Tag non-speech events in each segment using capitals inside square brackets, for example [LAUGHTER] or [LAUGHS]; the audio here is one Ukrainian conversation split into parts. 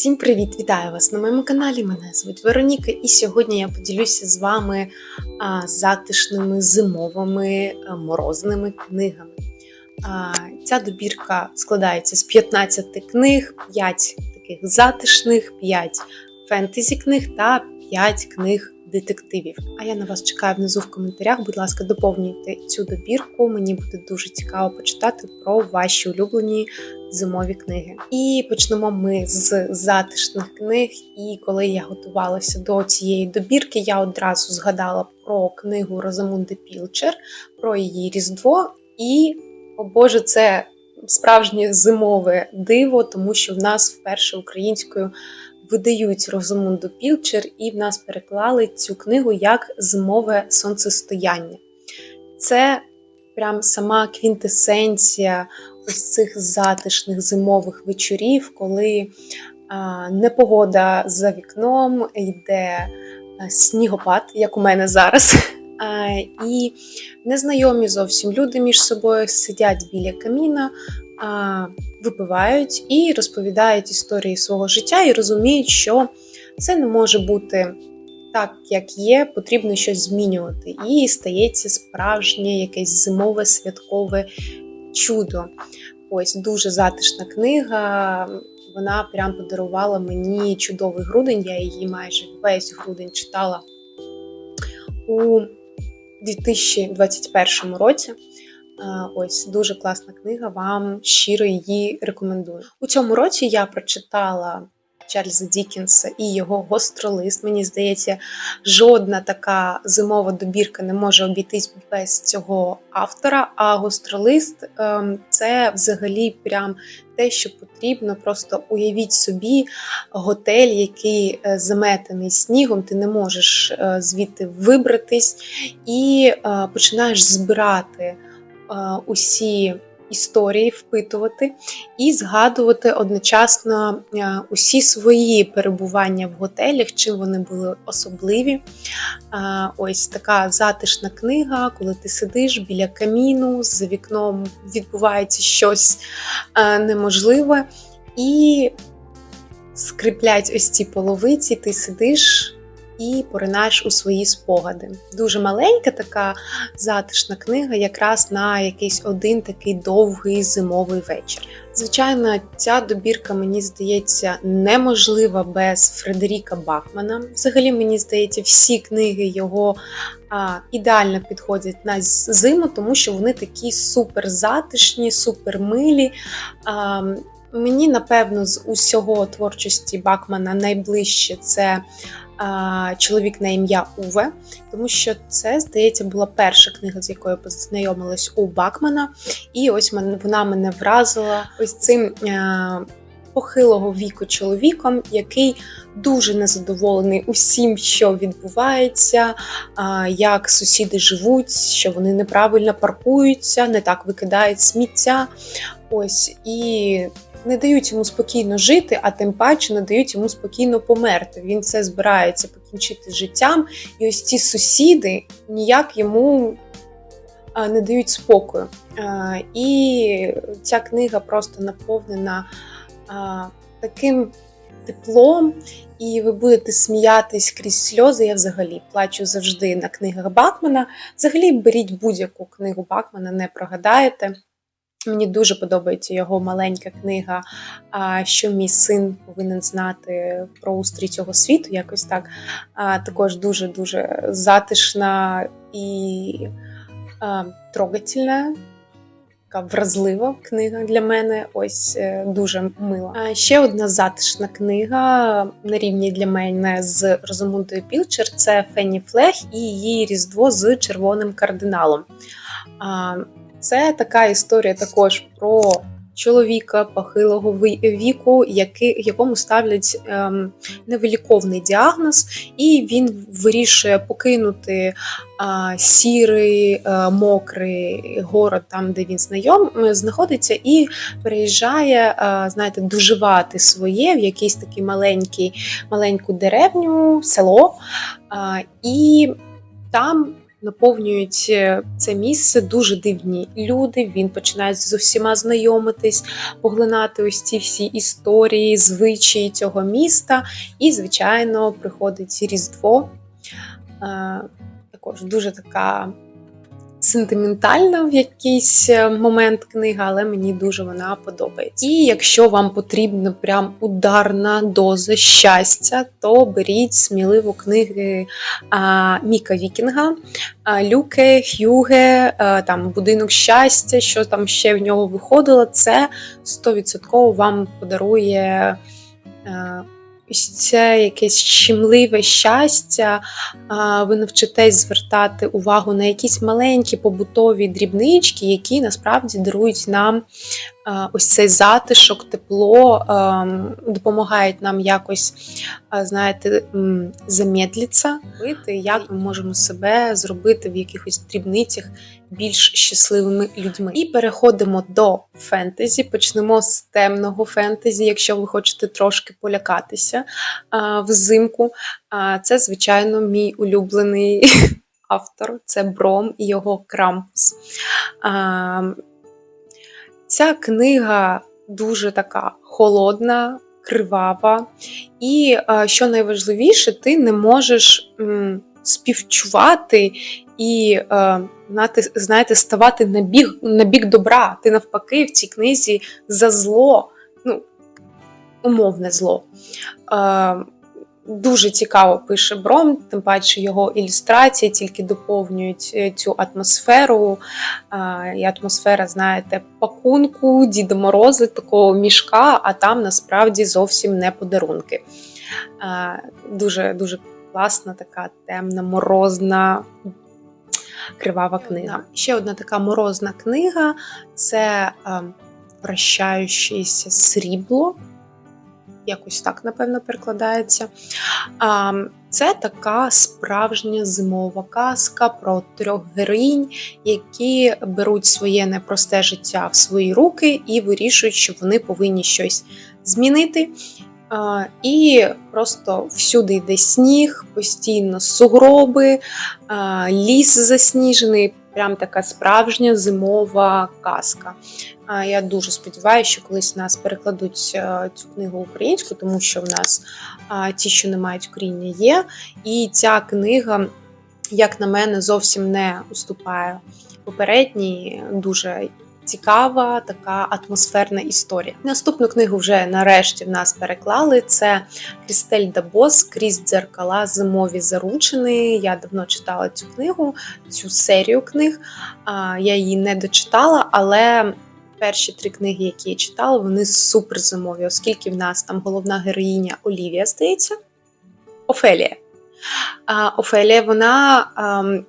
Всім привіт! Вітаю вас на моєму каналі. Мене звуть Вероніка, і сьогодні я поділюся з вами затишними зимовими а, морозними книгами. Ця добірка складається з 15 книг, 5 таких затишних, 5 фентезі книг та 5 книг детективів. А я на вас чекаю внизу в коментарях. Будь ласка, доповнюйте цю добірку. Мені буде дуже цікаво почитати про ваші улюблені зимові книги. І почнемо ми з затишних книг. І коли я готувалася до цієї добірки, я одразу згадала про книгу Розамунди Пілчер, про її Різдво. І, о Боже, це справжнє зимове диво, тому що в нас вперше українською видають Розамунду Пілчер, і в нас переклали цю книгу як зимове сонцестояння. Це прям сама квінтесенція ось цих затишних зимових вечорів, коли а, непогода за вікном, йде снігопад, як у мене зараз. А, і незнайомі зовсім люди між собою сидять біля каміна, випивають і розповідають історії свого життя, і розуміють, що це не може бути так, як є, потрібно щось змінювати. І стається справжнє якесь зимове святкове чудо. Ось дуже затишна книга. Вона прям подарувала мені чудовий грудень. Я її майже весь грудень читала у 2021 році. Ось дуже класна книга. Вам щиро її рекомендую. У цьому році я прочитала Чарльза Дікінса і його гостролист. Мені здається, жодна така зимова добірка не може обійтись без цього автора. А гостролист ем, це взагалі прям те, що потрібно. Просто уявіть собі готель, який е, заметений снігом, ти не можеш е, звідти вибратись і е, починаєш збирати усі історії впитувати і згадувати одночасно усі свої перебування в готелях, чим вони були особливі. Ось така затишна книга, коли ти сидиш біля каміну, за вікном відбувається щось неможливе. І скріплять ось ці половиці, ти сидиш і поринаєш у свої спогади. Дуже маленька така затишна книга, якраз на якийсь один такий довгий зимовий вечір. Звичайно, ця добірка, мені здається, неможлива без Фредеріка Бахмана. Взагалі, мені здається, всі книги його а, ідеально підходять на зиму, тому що вони такі супер затишні, супер милі. А, Мені, напевно, з усього творчості Бакмана найближче це чоловік на ім'я Уве, тому що це, здається, була перша книга, з якою познайомилась у Бакмана. І ось вона мене вразила ось цим. Похилого віку чоловіком, який дуже незадоволений усім, що відбувається, як сусіди живуть, що вони неправильно паркуються, не так викидають сміття. Ось і не дають йому спокійно жити, а тим паче не дають йому спокійно померти. Він це збирається покінчити життям, і ось ці сусіди ніяк йому не дають спокою. І ця книга просто наповнена таким теплом, і ви будете сміятись крізь сльози. Я взагалі плачу завжди на книгах Бакмана. Взагалі беріть будь-яку книгу Бакмана, не прогадаєте. Мені дуже подобається його маленька книга, що мій син повинен знати про устрій цього світу. Якось так. Також дуже-дуже затишна і трогательна, така вразлива книга для мене. Ось е, дуже мила. Ще одна затишна книга на рівні для мене з Розумундою Пілчер це Фенні Флех і її Різдво з червоним кардиналом. Це така історія також про чоловіка похилого віку, який, якому ставлять ем, невиліковний діагноз, і він вирішує покинути е, сірий, е, мокрий город, там де він знайом знаходиться, і переїжджає, е, знаєте, доживати своє в якийсь такий маленький, маленьку деревню, село. Е, і там наповнюють е, це місце дуже дивні люди. Він починає з усіма знайомитись, поглинати ось ці всі історії, звичаї цього міста. І, звичайно, приходить Різдво. Е, Також дуже така сентиментальна в якийсь е, момент книга, але мені дуже вона подобається. І якщо вам потрібна прям ударна доза щастя, то беріть сміливо книги а, Міка Вікінга, а, Люке, Х'юге, а, там Будинок щастя, що там ще в нього виходило, це 100% вам подарує. А, Ось це якесь щемливе щастя, ви навчитесь звертати увагу на якісь маленькі побутові дрібнички, які насправді дарують нам ось цей затишок, тепло, допомагають нам якось, знаєте, м, замедлитися, як ми можемо себе зробити в якихось дрібницях більш щасливими людьми. І переходимо до фентезі. Почнемо з темного фентезі, якщо ви хочете трошки полякатися взимку. Це, звичайно, мій улюблений [LAUGHS] автор це Бром і його Крампус. Ця книга дуже така холодна, кривава, і що найважливіше, ти не можеш співчувати і е, знаєте, ставати на бік, на бік добра. Ти навпаки в цій книзі за зло, ну, умовне зло. Е, Дуже цікаво пише Бром, тим паче його ілюстрації тільки доповнюють е, цю атмосферу. Е, І атмосфера, знаєте, пакунку, Діда Морози, такого мішка, а там насправді зовсім не подарунки. Е, Дуже дуже класна, така темна, морозна, кривава книга. Ще одна така морозна книга це е, Вращаючеся срібло. Якось так, напевно, перекладається. Це така справжня зимова казка про трьох героїнь, які беруть своє непросте життя в свої руки і вирішують, що вони повинні щось змінити. І просто всюди йде сніг, постійно сугроби, ліс засніжений. Прям така справжня зимова казка. Я дуже сподіваюся, що колись нас перекладуть е, цю книгу українську, тому що в нас ті, що не мають коріння, є. І ця книга, як на мене, зовсім не уступає попередній. Дуже цікава, така атмосферна історія. Наступну книгу вже нарешті в нас переклали. Це Крістель Дабос крізь дзеркала зимові заручини. Я давно читала цю книгу, цю серію книг. Я її не дочитала, але. Перші три книги, які я читала, вони супер зимові, оскільки в нас там головна героїня Олівія здається. Офелія. А, Офелія вона ам,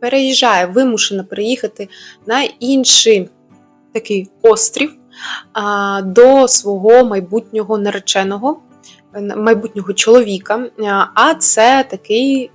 переїжджає, вимушена переїхати на інший такий острів до свого майбутнього нареченого, майбутнього чоловіка. А це такий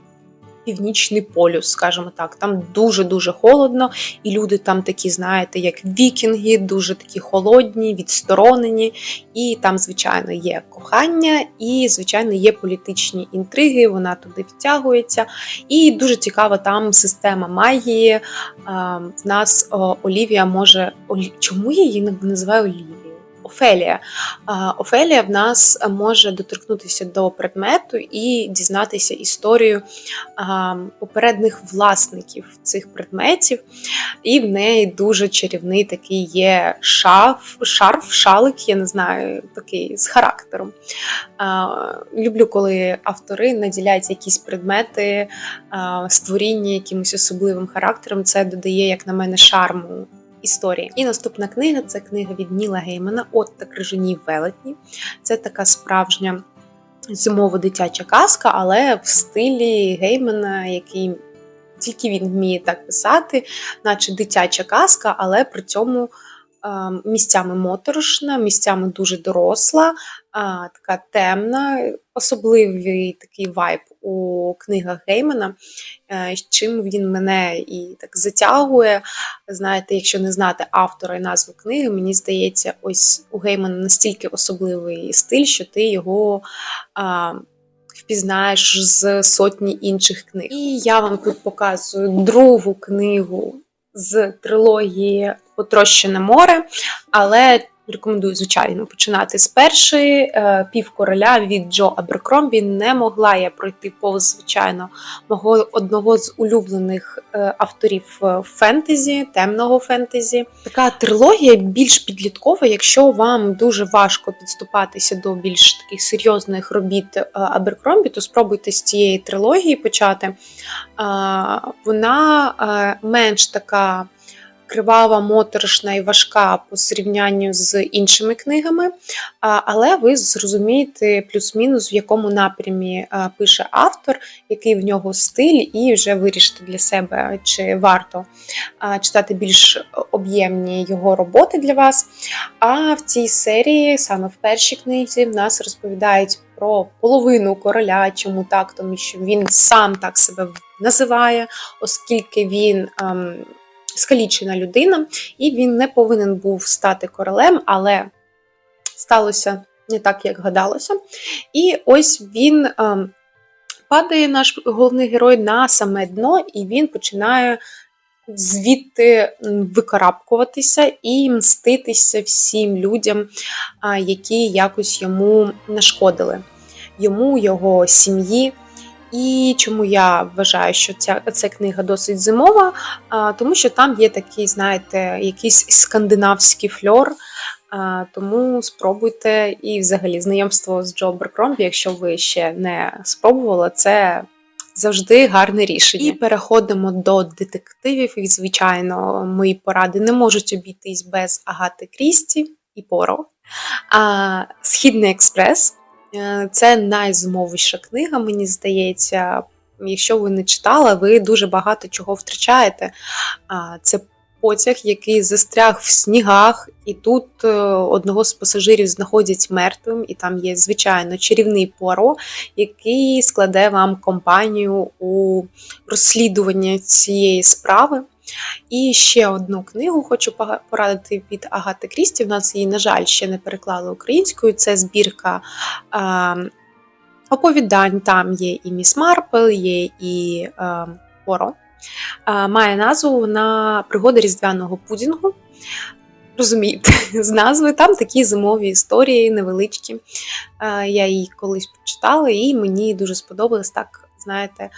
північний полюс, скажімо так. Там дуже-дуже холодно, і люди там такі, знаєте, як вікінги, дуже такі холодні, відсторонені. І там, звичайно, є кохання, і, звичайно, є політичні інтриги, вона туди втягується. І дуже цікава там система магії. В нас Олівія може. Чому я її не називаю Олівією? Офелія. Офелія в нас може доторкнутися до предмету і дізнатися історію а, попередніх власників цих предметів. І в неї дуже чарівний такий є шаф, шарф, шалик, я не знаю, такий з характером. Люблю, коли автори наділяють якісь предмети створіння якимось особливим характером. Це додає, як на мене, шарму історії. І наступна книга це книга від Ніла Геймана От та крижані велетні. Це така справжня зимово-дитяча казка, але в стилі Геймана, який тільки він вміє так писати, наче дитяча казка, але при цьому місцями моторошна, місцями дуже доросла, така темна, особливий такий вайб у книгах Геймана, е, чим він мене і так затягує. Знаєте, якщо не знати автора і назву книги, мені здається, ось у Геймана настільки особливий стиль, що ти його впізнаєш з сотні інших книг. І я вам тут показую другу книгу з трилогії Потрощене море, але Рекомендую, звичайно, починати з першої е, півкороля від Джо Аберкромбі. Не могла я пройти повз, звичайно, мого одного з улюблених е, авторів е, фентезі, темного фентезі. Така трилогія більш підліткова, якщо вам дуже важко підступатися до більш таких серйозних робіт Аберкромбі, то спробуйте з цієї трилогії почати. Вона менш така кривава, моторошна і важка по зрівнянню з іншими книгами, але ви зрозумієте плюс-мінус, в якому напрямі пише автор, який в нього стиль, і вже вирішите для себе, чи варто читати більш об'ємні його роботи для вас. А в цій серії, саме в першій книзі, в нас розповідають. Про половину короля, чому так, тому що він сам так себе називає, оскільки він ем, скалічена людина, і він не повинен був стати королем, але сталося не так, як гадалося. І ось він ем, падає, наш головний герой, на саме дно, і він починає. Звідти викарабкуватися і мститися всім людям, які якось йому нашкодили, йому, його сім'ї. І чому я вважаю, що ця ця книга досить зимова, тому що там є такий, знаєте, якийсь скандинавський фльор. Тому спробуйте і взагалі знайомство з Джо Беркромбі, якщо ви ще не спробували, це завжди гарне рішення. І переходимо до детективів. І, звичайно, мої поради не можуть обійтись без Агати Крісті і Поро. А, Східний експрес. Е, це найзимовіша книга, мені здається. Якщо ви не читали, ви дуже багато чого втрачаєте. Це потяг, який застряг в снігах, і тут е, одного з пасажирів знаходять мертвим, і там є, звичайно, чарівний Пуаро, який складе вам компанію у розслідуванні цієї справи. І ще одну книгу хочу порадити від Агати Крісті. У нас її, на жаль, ще не переклали українською. Це збірка оповідань. Там є і Міс Марпл, є і е, Поро. Е, має назву на пригоди різдвяного пудінгу. Розумієте, з назви там такі зимові історії невеличкі. Я її колись почитала, і мені дуже сподобалось так знаєте,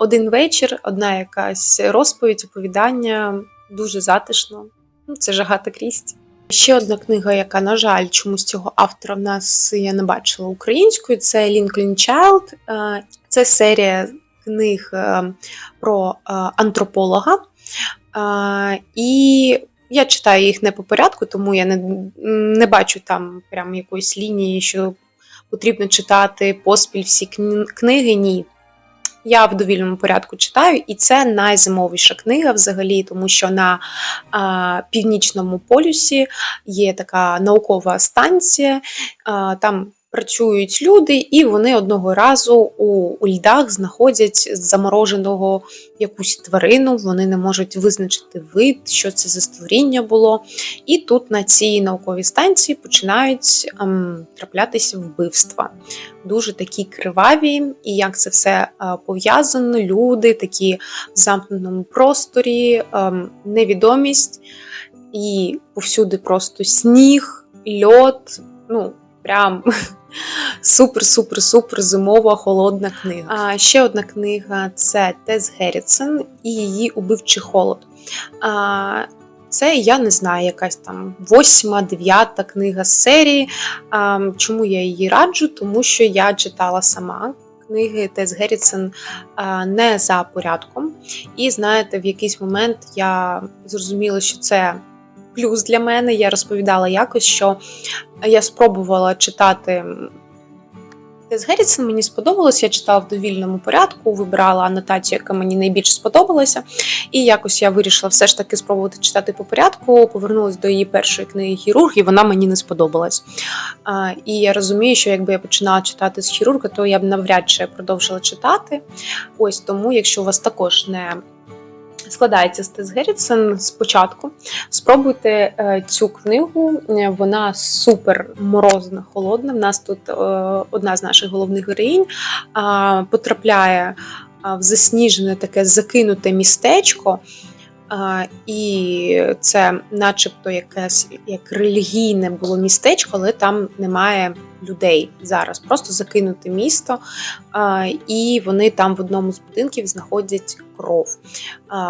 один вечір, одна якась розповідь, оповідання, дуже затишно. Ну, Це Жагата Крісті. Ще одна книга, яка, на жаль, чомусь цього автора в нас я не бачила українською, це Лінкольн Чайлд. Це серія книг е, про е, антрополога. І я читаю їх не по порядку, тому я не не бачу там прям якоїсь лінії, що потрібно читати поспіль всі книги. Ні. Я в довільному порядку читаю, і це найзимовіша книга взагалі, тому що на е, північному полюсі є така наукова станція. Е, там працюють люди, і вони одного разу у, у льдах знаходять замороженого якусь тварину, вони не можуть визначити вид, що це за створіння було. І тут на цій науковій станції починають ем, траплятися вбивства. Дуже такі криваві, і як це все е, пов'язано, люди, такі в замкненому просторі, ем, невідомість, і повсюди просто сніг, льот. ну, Прям [LAUGHS] Супер-супер-супер зимова холодна книга. А ще одна книга це Тес Геррітсен і її убивчий холод. А, Це я не знаю, якась там восьма, дев'ята книга з серії. А, Чому я її раджу? Тому що я читала сама. Книги Тес Геррітсен не за порядком. І знаєте, в якийсь момент я зрозуміла, що це плюс для мене. Я розповідала якось, що я спробувала читати. З Геррітсен мені сподобалось, я читала в довільному порядку, вибирала анотацію, яка мені найбільше сподобалася. І якось я вирішила все ж таки спробувати читати по порядку. Повернулася до її першої книги Хірург, і вона мені не сподобалась. А, І я розумію, що якби я починала читати з хірурга, то я б навряд чи продовжила читати. Ось тому, якщо у вас також не складається з Тес Геррітсен спочатку. Спробуйте е, цю книгу, е, вона супер морозна, холодна. В нас тут е, одна з наших головних героїнь потрапляє в засніжене таке закинуте містечко. І це, начебто, якесь як релігійне було містечко, але там немає людей зараз. Просто закинуте місто, і вони там в одному з будинків знаходять кров.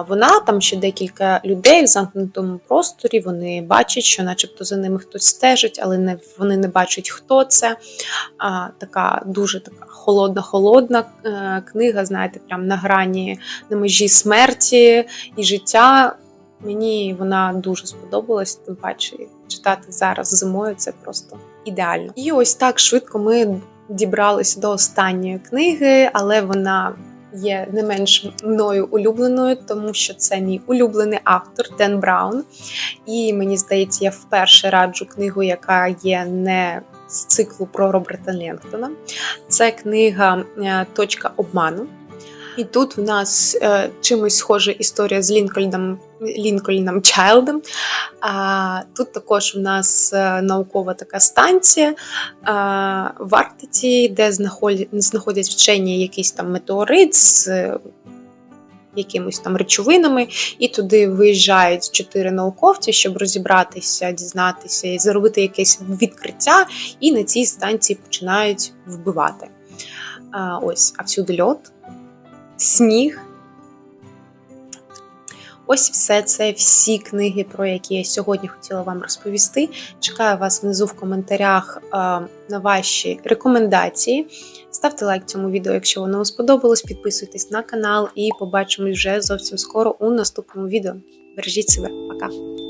Вона там ще декілька людей в замкнутому просторі. Вони бачать, що, начебто, за ними хтось стежить, але не вони не бачать, хто це. Така дуже така холодна-холодна е, книга, знаєте, прям на грані на межі смерті і життя. Мені вона дуже сподобалась, тим паче читати зараз зимою це просто ідеально. І ось так швидко ми дібралися до останньої книги, але вона є не менш мною улюбленою, тому що це мій улюблений автор Ден Браун. І мені здається, я вперше раджу книгу, яка є не з циклу про Роберта Ленгтона. Це книга е, Точка обману. І тут в нас е, чимось схожа історія з Лінкольном Лінкольном Чайлдом. А, Тут також у нас е, наукова така станція а, в Арктиці, де знаходять, знаходять вчені якийсь там метеорит з е, якимось там речовинами, і туди виїжджають чотири науковці, щоб розібратися, дізнатися і зробити якесь відкриття, і на цій станції починають вбивати. А, Ось, а всюди льот, сніг. Ось все це всі книги, про які я сьогодні хотіла вам розповісти. Чекаю вас внизу в коментарях на ваші рекомендації. Ставте лайк цьому відео, якщо воно вам сподобалось. Підписуйтесь на канал і побачимось вже зовсім скоро у наступному відео. Бережіть себе, пока!